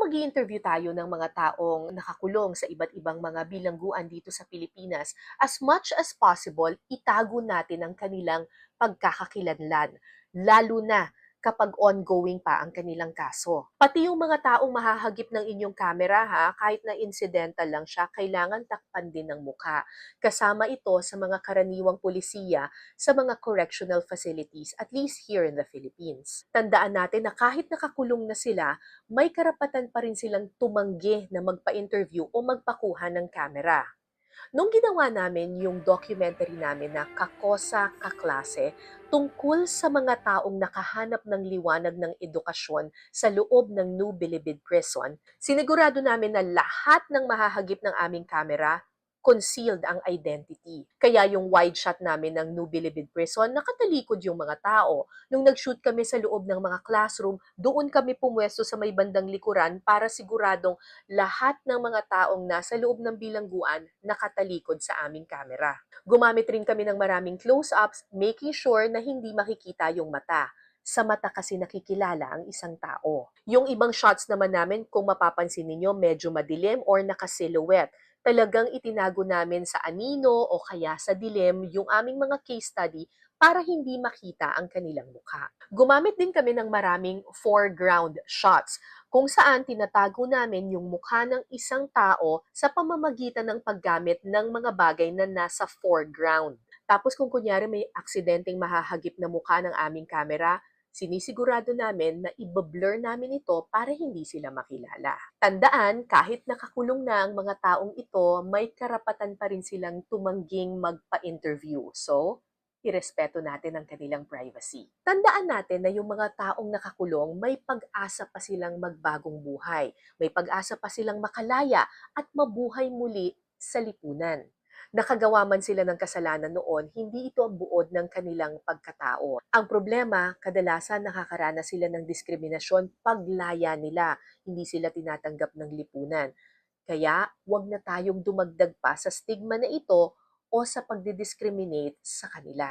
mag interview tayo ng mga taong nakakulong sa iba't ibang mga bilangguan dito sa Pilipinas, as much as possible, itago natin ang kanilang pagkakakilanlan, lalo na kapag ongoing pa ang kanilang kaso. Pati yung mga taong mahahagip ng inyong kamera ha, kahit na incidental lang siya, kailangan takpan din ng mukha. Kasama ito sa mga karaniwang pulisiya sa mga correctional facilities, at least here in the Philippines. Tandaan natin na kahit nakakulong na sila, may karapatan pa rin silang tumanggi na magpa-interview o magpakuha ng kamera. Nung ginawa namin yung documentary namin na Kakosa Kaklase tungkol sa mga taong nakahanap ng liwanag ng edukasyon sa loob ng New Bilibid Prison, sinigurado namin na lahat ng mahahagip ng aming kamera concealed ang identity. Kaya yung wide shot namin ng New Bilibid Prison, nakatalikod yung mga tao. Nung nag-shoot kami sa loob ng mga classroom, doon kami pumwesto sa may bandang likuran para siguradong lahat ng mga taong nasa loob ng bilangguan nakatalikod sa aming kamera. Gumamit rin kami ng maraming close-ups, making sure na hindi makikita yung mata. Sa mata kasi nakikilala ang isang tao. Yung ibang shots naman namin, kung mapapansin ninyo, medyo madilim or nakasilhouette talagang itinago namin sa anino o kaya sa dilim yung aming mga case study para hindi makita ang kanilang mukha. Gumamit din kami ng maraming foreground shots kung saan tinatago namin yung mukha ng isang tao sa pamamagitan ng paggamit ng mga bagay na nasa foreground. Tapos kung kunyari may aksidenteng mahahagip na mukha ng aming kamera, sinisigurado namin na ibablur namin ito para hindi sila makilala. Tandaan, kahit nakakulong na ang mga taong ito, may karapatan pa rin silang tumangging magpa-interview. So, irespeto natin ang kanilang privacy. Tandaan natin na yung mga taong nakakulong, may pag-asa pa silang magbagong buhay. May pag-asa pa silang makalaya at mabuhay muli sa lipunan nakagawa man sila ng kasalanan noon, hindi ito ang buod ng kanilang pagkatao. Ang problema, kadalasan nakakaranas sila ng diskriminasyon paglaya nila, hindi sila tinatanggap ng lipunan. Kaya, huwag na tayong dumagdag pa sa stigma na ito o sa pagdidiscriminate sa kanila.